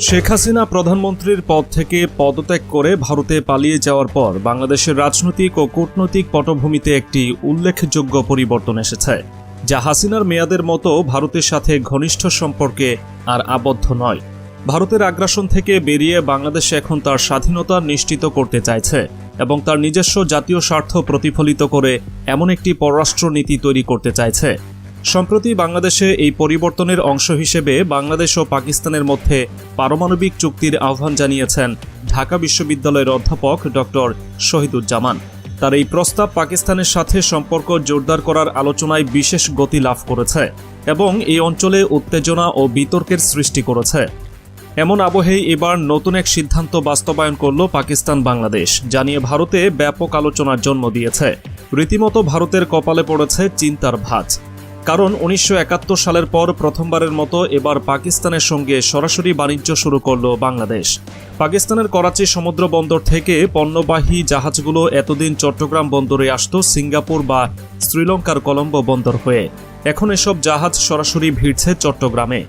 শেখ হাসিনা প্রধানমন্ত্রীর পদ থেকে পদত্যাগ করে ভারতে পালিয়ে যাওয়ার পর বাংলাদেশের রাজনৈতিক ও কূটনৈতিক পটভূমিতে একটি উল্লেখযোগ্য পরিবর্তন এসেছে, যা হাসিনার মেয়াদের মতো ভারতের সাথে ঘনিষ্ঠ সম্পর্কে আর আবদ্ধ নয়। ভারতের আগ্রাসন থেকে বেরিয়ে বাংলাদেশ এখন তার স্বাধীনতা নিশ্চিত করতে চাইছে এবং তার নিজস্ব জাতীয় স্বার্থ প্রতিফলিত করে এমন একটি পররাষ্ট্রনীতি তৈরি করতে চাইছে। সম্প্রতি বাংলাদেশে এই পরিবর্তনের অংশ হিসেবে বাংলাদেশ ও পাকিস্তানের মধ্যে পারমাণবিক চুক্তির আহ্বান জানিয়েছেন ঢাকা বিশ্ববিদ্যালয়ের অধ্যাপক ডক্টর শহীদুজ্জামান। তার এই প্রস্তাব পাকিস্তানের সাথে সম্পর্ক জোরদার করার আলোচনায় বিশেষ গতি লাভ করেছে এবং এই অঞ্চলে উত্তেজনা ও বিতর্কের সৃষ্টি করেছে। এমন আবহেই এবার নতুন এক সিদ্ধান্ত বাস্তবায়ন করল পাকিস্তান বাংলাদেশ জানিয়ে ভারতে ব্যাপক আলোচনার জন্ম দিয়েছে। রীতিমতো ভারতের কপালে পড়েছে চিন্তার ভাঁজ। কারণ উনিশশো একাত্তর সালের পর প্রথমবারের মতো এবার পাকিস্তানের সঙ্গে সরাসরি বাণিজ্য শুরু করল বাংলাদেশ। পাকিস্তানের করাচি সমুদ্র বন্দর থেকে পণ্যবাহী জাহাজগুলো এতদিন চট্টগ্রাম বন্দরে আসত সিঙ্গাপুর বা শ্রীলঙ্কার কলম্বো বন্দর হয়ে। এখন এসব জাহাজ সরাসরি ভিড়ছে চট্টগ্রামে।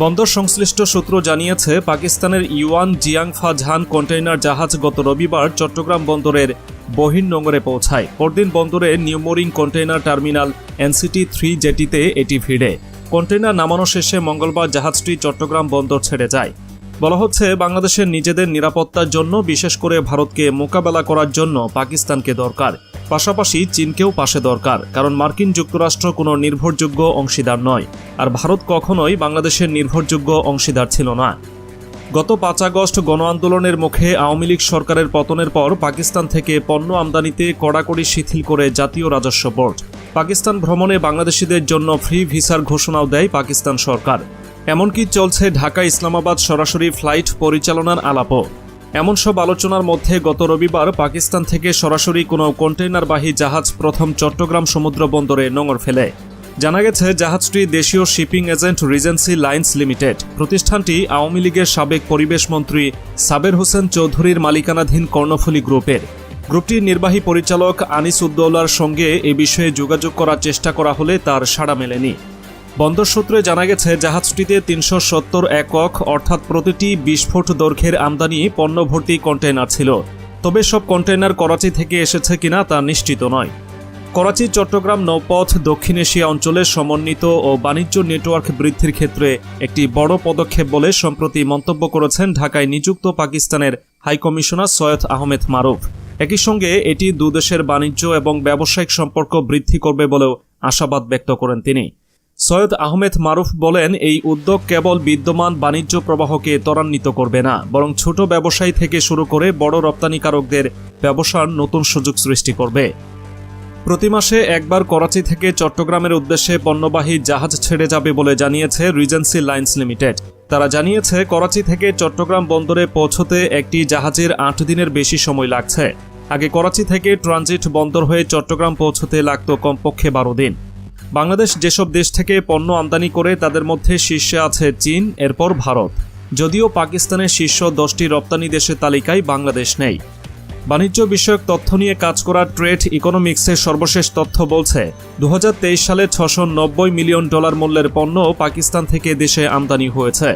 বন্দর সংশ্লিষ্ট সূত্র জানিয়েছে, পাকিস্তানের ইউয়ান জিয়াংফা ঝান কন্টেইনার জাহাজ গত রবিবার চট্টগ্রাম বন্দরের বহির নোঙরে পৌঁছায়। পরদিন বন্দরে new mooring container terminal NCT three জেটিতে এটি ভিড়ে। কন্টেইনার নামানো শেষে মঙ্গলবার জাহাজটি চট্টগ্রাম বন্দর ছেড়ে যায়। বলা হচ্ছে, বাংলাদেশের নিজেদের নিরাপত্তার জন্য, বিশেষ করে ভারতকে মোকাবেলা করার জন্য পাকিস্তানকে দরকার। পাশাপাশি চীনকেও পাশে দরকার, কারণ মার্কিন যুক্তরাষ্ট্র কোনো নির্ভরযোগ্য অংশীদার নয়, আর ভারত কখনোই বাংলাদেশের নির্ভরযোগ্য অংশীদার ছিল না। গত পাঁচ আগস্ট গণ আন্দোলনের মুখে আওয়ামী লীগ সরকারের পতনের পর পাকিস্তান থেকে পণ্য আমদানিতে কড়াকড়ি শিথিল করে জাতীয় রাজস্ব বোর্ড। পাকিস্তান ভ্রমণে বাংলাদেশিদের জন্য ফ্রি ভিসার ঘোষণাও দেয় পাকিস্তান সরকার। এমনকি চলছে ঢাকা ইসলামাবাদ সরাসরি ফ্লাইট পরিচালনার আলাপও। এমন সব আলোচনার মধ্যে গত রবিবার পাকিস্তান থেকে সরাসরি কোনো কন্টেইনারবাহী জাহাজ প্রথম চট্টগ্রাম সমুদ্র বন্দরে নোঙর ফেলে। জানা গেছে, জাহাজটি দেশীয় shipping agent regency lines limited. প্রতিষ্ঠানটি আওয়ামী লীগের সাবেক পরিবেশ মন্ত্রী সাবের হোসেন চৌধুরীর মালিকানাধীন কর্ণফুলী গ্রুপের। গ্রুপটির নির্বাহী পরিচালক আনিস উদ্দৌলার সঙ্গে এ বিষয়ে যোগাযোগ করার চেষ্টা করা হলে তার সাড়া মেলেনি। বন্দর সূত্রে জানা গেছে, জাহাজটিতে তিনশো সত্তর একক, অর্থাৎ প্রতিটি বিশ ফুট দৈর্ঘ্যের আমদানি পণ্য ভর্তি কন্টেইনার ছিল। তবে সব কন্টেইনার করাচি থেকে এসেছে কিনা তা নিশ্চিত নয়। করাচি, চট্টগ্রাম, নৌপথ, দক্ষিণ এশিয়া অঞ্চলে সমন্বিত ও বাণিজ্য নেটওয়ার্ক বৃদ্ধির ক্ষেত্রে একটি বড় পদক্ষেপ বলে সম্প্রতি মন্তব্য করেছেন ঢাকায় নিযুক্ত পাকিস্তানের হাইকমিশনার সৈয়দ আহমেদ মারুফ। একই সঙ্গে এটি দুদেশের বাণিজ্য এবং ব্যবসায়িক সম্পর্ক বৃদ্ধি করবে বলেও আশাবাদ ব্যক্ত করেন তিনি। সৈয়দ আহমেদ মারুফ বলেন, এই উদ্যোগ কেবল বিদ্যমান বাণিজ্য প্রবাহকে ত্বরান্বিত করবে না, বরং ছোট ব্যবসায়ী থেকে শুরু করে বড় রপ্তানিকারকদের ব্যবসার নতুন সুযোগ সৃষ্টি করবে। প্রতি মাসে একবার করাচি থেকে চট্টগ্রামের উদ্দেশ্যে পণ্যবাহী জাহাজ ছেড়ে যাবে বলে জানিয়েছে রিজেন্সি লাইন্স লিমিটেড। তারা জানিয়েছে, করাচি থেকে চট্টগ্রাম বন্দরে পৌঁছতে একটি জাহাজের আট দিনের বেশি সময় লাগছে। আগে করাচি থেকে ট্রানজিট বন্দর হয়ে চট্টগ্রাম পৌঁছতে লাগত কমপক্ষে বারো দিন। বাংলাদেশ যেসব দেশ থেকে পণ্য আমদানি করে তাদের মধ্যে শীর্ষে আছে চীন, এরপর ভারত। যদিও পাকিস্তানের শীর্ষ দশটি রপ্তানি দেশের তালিকায় বাংলাদেশ নেই। বাণিজ্য বিষয়ক তথ্য নিয়ে কাজ করা ট্রেড ইকোনমিক্সের সর্বশেষ তথ্য বলছে দু হাজার তেইশ সালে ছশো মিলিয়ন ডলার মূল্যের পণ্য পাকিস্তান থেকে দেশে আমদানি হয়েছে।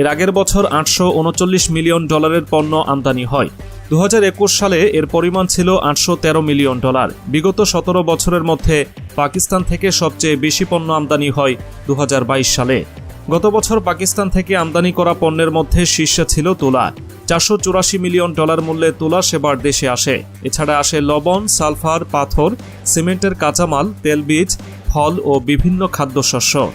এর আগের বছর আটশো উনচল্লিশ মিলিয়ন ডলারের পণ্য আমদানি হয়। দু হাজার একুশ সালে এর পরিমাণ ছিল আটশো তেরো মিলিয়ন ডলার। বিগত সতেরো বছরের মধ্যে পাকিস্তান থেকে সবচেয়ে বেশি পণ্য আমদানি হয় দু হাজার বাইশ সালে। গত বছর পাকিস্তান থেকে আমদানি করা পণ্যের মধ্যে শীর্ষে ছিল তুলা। চারশো চুরাশি মিলিয়ন ডলার মূল্যে তুলা সেবার দেশে আসে। এছাড়া আসে লবণ, সালফার, পাথর, সিমেন্টের কাঁচামাল, তেলবীজ, ফল ও বিভিন্ন খাদ্যশস্য।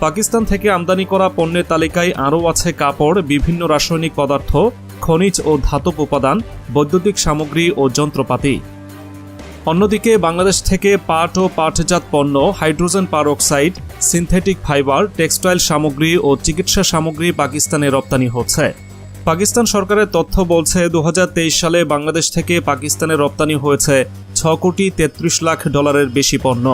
পাকিস্তান থেকে আমদানি করা পণ্যের তালিকায় আরও আছে কাপড়, বিভিন্ন রাসায়নিক পদার্থ, খনিজ ও ধাতব উপাদান, বৈদ্যুতিক সামগ্রী ও যন্ত্রপাতি। অন্যদিকে বাংলাদেশ থেকে পাট ও পাটজাত পণ্য, hydrogen peroxide, synthetic fibre, textile সামগ্রী ও চিকিৎসা সামগ্রী পাকিস্তানে রপ্তানি হচ্ছে। পাকিস্তান সরকারের তথ্য বলছে দু হাজার তেইশ সালে বাংলাদেশ থেকে পাকিস্তানে রপ্তানি হয়েছে ছ কোটি তেত্রিশ লাখ ডলারের বেশি পণ্য,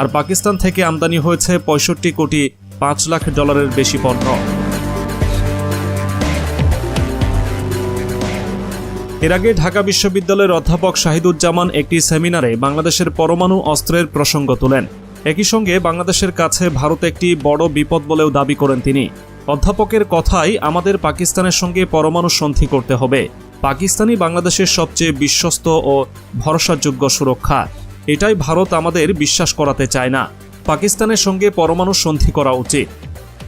আর পাকিস্তান থেকে আমদানি হয়েছে পঁয়ষট্টি কোটি পাঁচ লাখ ডলারের বেশি পণ্য। এর আগে ঢাকা বিশ্ববিদ্যালয়ের অধ্যাপক শাহিদুজ্জামান একটি সেমিনারে বাংলাদেশের পরমাণু অস্ত্রের প্রসঙ্গ তোলেন। একই সঙ্গে বাংলাদেশের কাছে ভারত একটি বড় বিপদ বলেও দাবি করেন তিনি। অধ্যাপকের কথাই আমাদের পাকিস্তানের সঙ্গে পরমাণু সন্ধি করতে হবে। পাকিস্তানই বাংলাদেশের সবচেয়ে বিশ্বস্ত ও ভরসাযোগ্য সুরক্ষা। এটাই ভারত আমাদের বিশ্বাস করাতে চায় না। পাকিস্তানের সঙ্গে পরমাণু সন্ধি করা উচিত।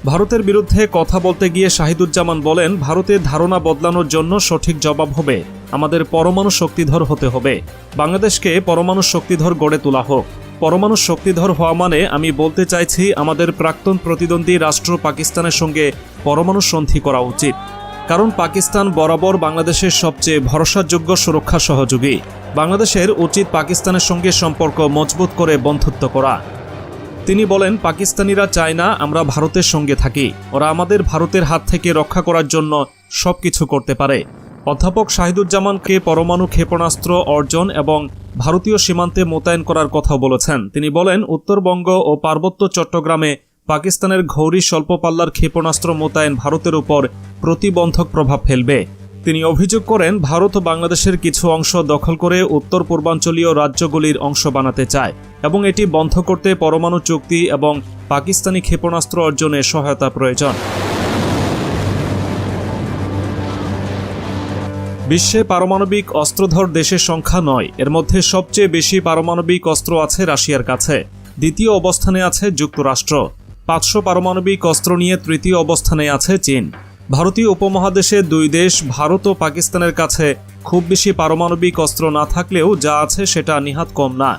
ভারতের বিরুদ্ধে কথা বলতে গিয়ে শাহিদুজ্জামান বলেন ভারতের ধারণা বদলানোর জন্য সঠিক জবাব হবে। আমাদের পরমাণু শক্তিধর হতে হবে। বাংলাদেশকে পরমাণু শক্তিধর গড়ে তোলা হোক। পরমাণু শক্তিধর হওয়া মানে আমি বলতে চাইছি, আমাদের প্রাক্তন প্রতিদ্বন্দ্বী রাষ্ট্র পাকিস্তানের সঙ্গে পরমাণু সন্ধি করা উচিত। কারণ পাকিস্তান বরাবর বাংলাদেশের সবচেয়ে ভরসাযোগ্য সুরক্ষা সহযোগী। বাংলাদেশের উচিত পাকিস্তানের সঙ্গে সম্পর্ক মজবুত করে বন্ধুত্ব করা। তিনি বলেন, পাকিস্তানিরা চায় না আমরা ভারতের সঙ্গে থাকি। ওরা আমাদের ভারতের হাত থেকে রক্ষা করার জন্য সবকিছু করতে পারে। অধ্যাপক শাহিদুজ্জামানকে পরমাণু ক্ষেপণাস্ত্র অর্জন এবং ভারতীয় সীমান্তে মোতায়েন করার কথা বলেছেন। তিনি বলেন, উত্তরবঙ্গ ও পার্বত্য চট্টগ্রামে পাকিস্তানের ঘৌরি স্বল্পপাল্লার ক্ষেপণাস্ত্র মোতায়েন ভারতের উপর প্রতিবন্ধক প্রভাব ফেলবে। তিনি অভিযোগ করেন, ভারত ও বাংলাদেশের কিছু অংশ দখল করে উত্তর পূর্বাঞ্চলীয় রাজ্যগুলির অংশ বানাতে চায় এবং এটি বন্ধ করতে পরমাণু চুক্তি এবং পাকিস্তানি ক্ষেপণাস্ত্র অর্জনে সহায়তা প্রয়োজন। বিশ্বে পারমাণবিক অস্ত্রধর দেশের সংখ্যা নয়, এর মধ্যে সবচেয়ে বেশি পারমাণবিক অস্ত্র আছে রাশিয়ার কাছে। দ্বিতীয় অবস্থানে আছে যুক্তরাষ্ট্র। পাঁচশো পারমাণবিক অস্ত্র নিয়ে তৃতীয় অবস্থানে আছে চীন। ভারতীয় উপমহাদেশে দুই দেশ, ভারত ও পাকিস্তানের কাছে খুব বেশি পারমাণবিক অস্ত্র না থাকলেও যা আছে সেটা নিহাত কম না।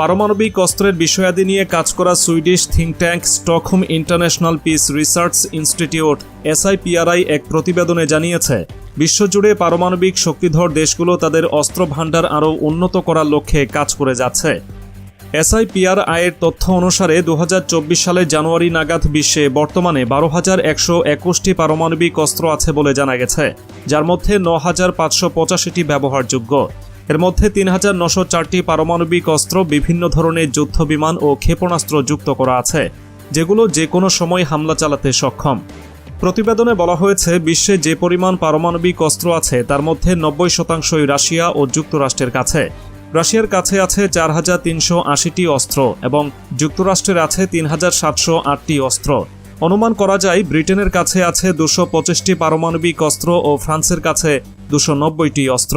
পারমাণবিক অস্ত্রের বিষয়াদি নিয়ে কাজ করা Swedish think tank Stockholm international peace research institute S I P R I এক প্রতিবেদনে জানিয়েছে, বিশ্বজুড়ে পারমাণবিক শক্তিধর দেশগুলো তাদের অস্ত্র ভাণ্ডার আরও উন্নত করার লক্ষ্যে কাজ করে যাচ্ছে। এসআইপিআরআই এর তথ্য অনুসারে দু হাজার চব্বিশ সালে জানুয়ারি নাগাদ বিশ্বে বর্তমানে বারো হাজার একশো একুশটি পারমাণবিক অস্ত্র আছে বলে জানা গেছে, যার মধ্যে ন হাজার পাঁচশো পঁচাশিটি ব্যবহারযোগ্য। এর মধ্যে তিন হাজার নশো চারটি পারমাণবিক অস্ত্র বিভিন্ন ধরনের যুদ্ধ বিমান ও ক্ষেপণাস্ত্র যুক্ত করা আছে, যেগুলো যে কোনো সময় হামলা চালাতে সক্ষম। প্রতিবেদনে বলা হয়েছে, বিশ্বে যে পরিমাণ পারমাণবিক অস্ত্র আছে, তার মধ্যে নব্বই শতাংশই রাশিয়া ও যুক্তরাষ্ট্রের কাছে। রাশিয়ার কাছে আছে চার হাজার তিনশো আশিটি অস্ত্র এবং যুক্তরাষ্ট্রের আছে তিন হাজার সাতশো আটটি অস্ত্র। অনুমান করা যায়, ব্রিটেনের কাছে আছে দুশো পঁচিশটি পারমাণবিক অস্ত্র ও ফ্রান্সের কাছে দুশো নব্বইটি অস্ত্র।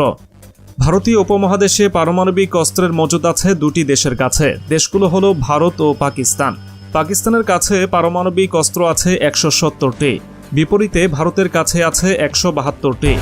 ভারতীয় উপমহাদেশে পারমাণবিক অস্ত্রের মজুদ আছে দুটি দেশের কাছে। দেশগুলো হল ভারত ও পাকিস্তান। পাকিস্তানের কাছে পারমাণবিক অস্ত্র আছে একশো সত্তরটি। বিপরীতে ভারতের কাছে আছে একশো বাহাত্তরটি।